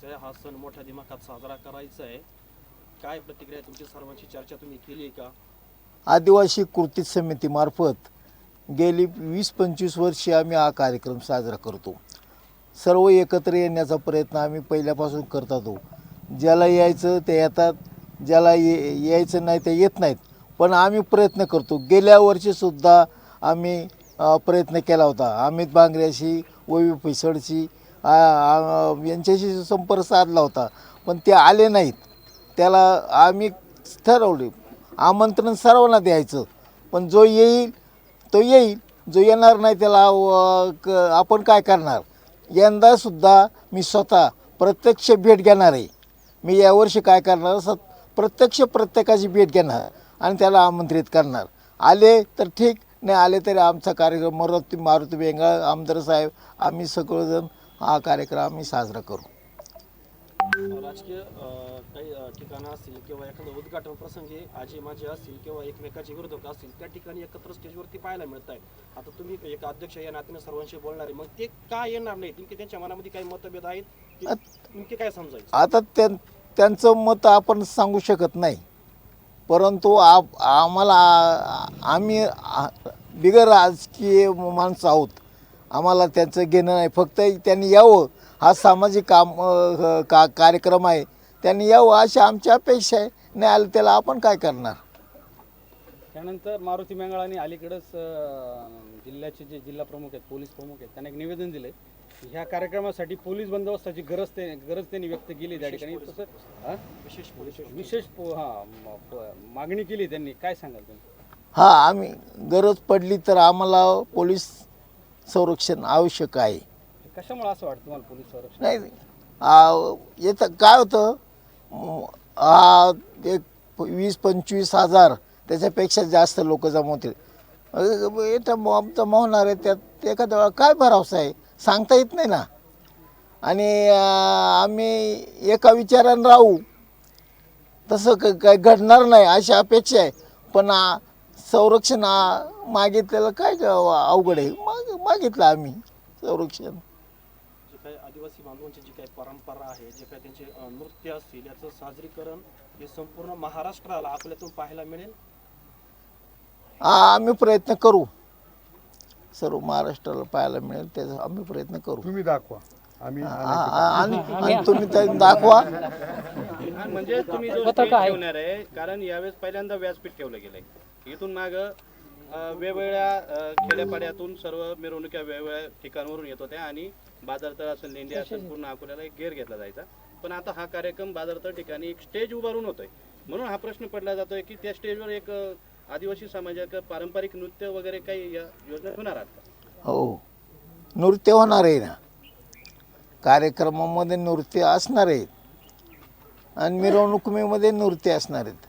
करायचं आहे हा सण मोठ्या दिमाखात साजरा करायचा आहे. काय प्रतिक्रिया तुमची? सर्वांची चर्चा तुम्ही केली आहे का? आदिवासी कृती समितीमार्फत गेली वीस पंचवीस वर्षे आम्ही हा कार्यक्रम साजरा करतो. सर्व एकत्र येण्याचा प्रयत्न आम्ही पहिल्यापासून करत होतो ज्याला यायचं ते येतात ज्याला ये यायचं नाही ते येत नाहीत. पण आम्ही प्रयत्न करतो. गेल्या वर्षीसुद्धा आम्ही प्रयत्न केला होता. अमित बांगऱ्याशी वैवी पिसडशी यांच्याशी संपर्क साधला होता पण ते आले नाहीत. त्याला आम्ही ठरवले आमंत्रण सर्वांना द्यायचं. पण जो येईल तो येईल. जो येणार नाही त्याला क- आपण काय करणार? यंदासुद्धा मी स्वतः प्रत्यक्ष भेट घेणार आहे. मी यावर्षी काय करणार? सत प्रत्यक्ष प्रत्येकाची भेट घेणार आणि त्याला आमंत्रित करणार. आले तर ठीक नाही आले तरी आमचा कार्यक्रम मारुती मारुती बेंगाळ आमदार साहेब आम्ही सगळंजण हा कार्यक्रम आम्ही साजरा करू. राजकीय काही ठिकाणं असतील किंवा एखादं उद्घाटन प्रसंगी आजी माझे असतील किंवा एकमेकाचे विरोधक असतील त्या ठिकाणी एकत्र स्टेजवरती पाहायला मिळत आहे आता तुम्ही एक अध्यक्ष या नात्याने सर्वांशी बोलणार मग ते का येणार नाही नेमके त्यांच्या मनामध्ये काही मतभेद आहेत? नेमके काय समजायचं? आता त्यां त्यांचं मत आपण सांगू शकत नाही. परंतु आप आम्हाला आम्ही बिगर राजकीय माणसं आहोत. आम्हाला त्यांचं घेणं नाही. फक्त त्यांनी यावं. हा सामाजिक काम का कार्यक्रम आहे. त्यांनी यावं अशी आमची अपेक्षा आहे. नाही आलं त्याला आपण काय करणार? त्यानंतर मारुती मंगळाने अलीकडंच जिल्ह्याचे जे जिल्हा प्रमुख आहेत पोलीस प्रमुख आहेत त्यांना एक निवेदन दिले ह्या कार्यक्रमासाठी पोलीस बंदोबस्ताची गरज ते गरज त्यांनी व्यक्त केली त्या ठिकाणी. तसं हा? विशेष पोलीस विशेष पो- हा मागणी केली त्यांनी. काय सांगाल तुम्ही? हां आम्ही गरज पडली तर आम्हाला पोलीस संरक्षण आवश्यक आहे. कशामुळे असं वाटतं तुम्हाला पोलीस संरक्षण? नाही आ, येतं काय होतं म, आ, एक वीस पंचवीस हजार त्याच्यापेक्षा जास्त लोक जमा होतील. येतं मॉब जमा होणार आहे त्यात एखाद्या वेळा काय भरावसा आहे सांगता येत नाही ना. आणि आ, आम्ही एका विचारानं राहू. तसं क काय घडणार नाही अशी अपेक्षा आहे. पण आ, संरक्षण आ, मागितलेलं काय ग- अवघड आहे. मागितलं आम्ही संरक्षण. जे काही आदिवासी बांधवांची जी काही परंपरा आहे जे काही त्यांचे अं, नृत्य असतील याचं साजरीकरण हे संपूर्ण महाराष्ट्राला आपल्यातून पाहायला मिळेल? हा आम्ही प्रयत्न करू. सर्व महाराष्ट्राला पाहायला मिळेल त्याचा आम्ही प्रयत्न करू. तुम्ही दाखवा. आम्ही आ- आ- आणि आणि तुम्ही ते दाखवा. म्हणजे तुम्ही जो स्टेज ठेवणार आहे कारण यावेळेस पहिल्यांदा व्यासपीठ ठेवलं गेलंय. इथून माग वेगवेगळ्या खेड्यापाड्यातून सर्व मिरवणुक्या वेगवेगळ्या ठिकाणावरून येत होत्या आणि बाजारतळ असेल लेंडी असेल पूर्ण अकोल्याला एक गेर घेतला जायचा. पण आता हा कार्यक्रम बाजारतळ ठिकाणी एक स्टेज उभारून होतोय. म्हणून हा प्रश्न पडला जातोय की त्या स्टेजवर एक आदिवासी समाजाचं पारंपरिक नृत्य वगैरे काही या योजना होणार आहेत का? हो. नृत्य होणार आहे ना. कार्यक्रमामध्ये नृत्य असणार आहेत. आणि मिरवणुकीमध्ये नृत्य असणार आहेत.